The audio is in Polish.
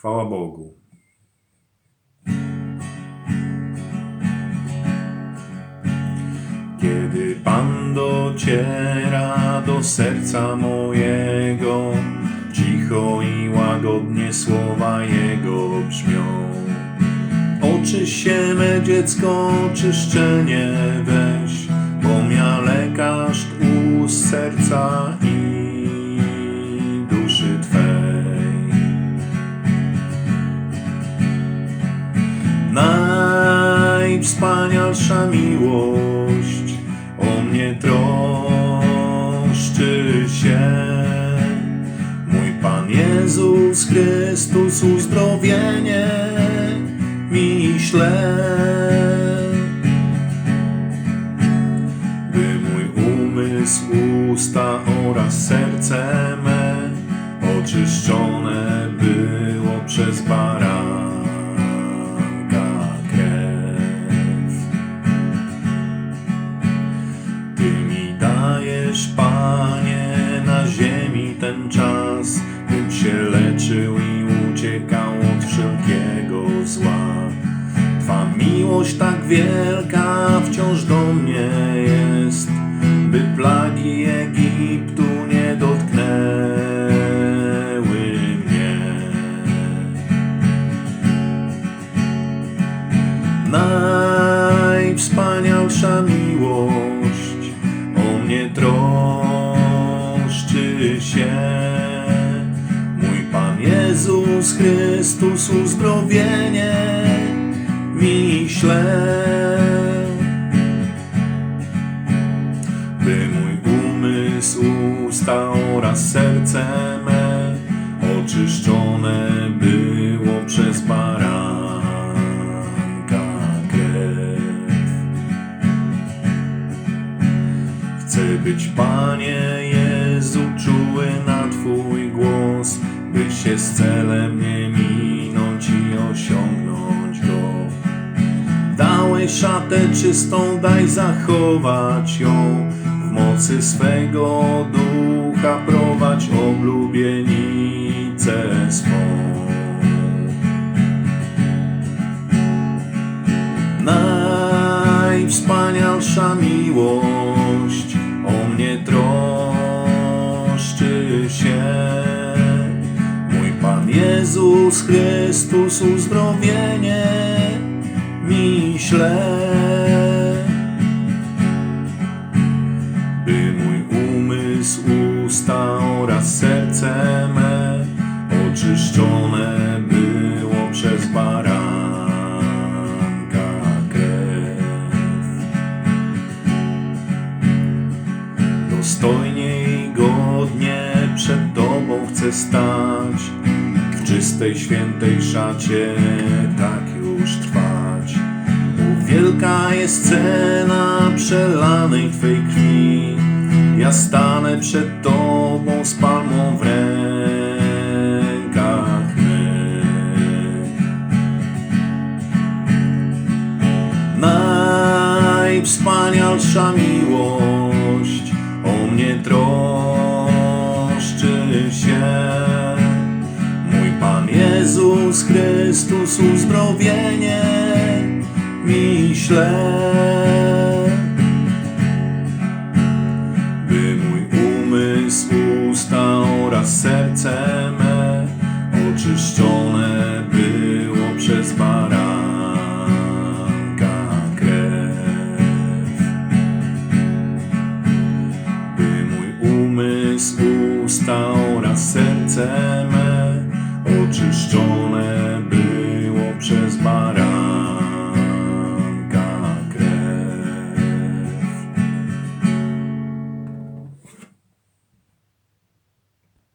Chwała Bogu. Kiedy Pan dociera do serca mojego, cicho i łagodnie słowa Jego brzmią. Oczyś się me dziecko, czyszczenie weź, bo mia lekarz ust serca i Najwspanialsza miłość o mnie troszczy się. Mój Pan Jezus Chrystus uzdrowienie mi śle. By mój umysł, usta oraz serce me oczyszczone dajesz, Panie, na ziemi ten czas, bym się leczył i uciekał od wszelkiego zła. Twa miłość tak wielka wciąż do mnie jest, by plagi Egiptu nie dotknęły mnie. Najwspanialsza miłość Jezus Chrystus uzdrowienie mi śle. By mój umysł, usta oraz serce me oczyszczone było przez baranka krew. Chcę być, Panie Jezu, czuły na Twój głos, by się z celem nie minąć i osiągnąć go. Dałeś szatę czystą, daj zachować ją, w mocy swego ducha prowadź oblubienicę swą. Najwspanialsza miłość Jezus Chrystus uzdrowienie mi śle. By mój umysł, usta oraz serce me oczyszczone było przez baranka krew. Dostojnie i godnie przed Tobą chcę stać, czystej, świętej szacie tak już trwać. Bo wielka jest cena przelanej Twej krwi, ja stanę przed Tobą z palmą w rękach mych. Najwspanialsza miłość o mnie troszczy się. Jezus Chrystus uzdrowienie mi śle. By mój umysł, usta oraz serce me oczyszczone było przez baranka krew. By mój umysł, usta oraz serce me oczyszczone były.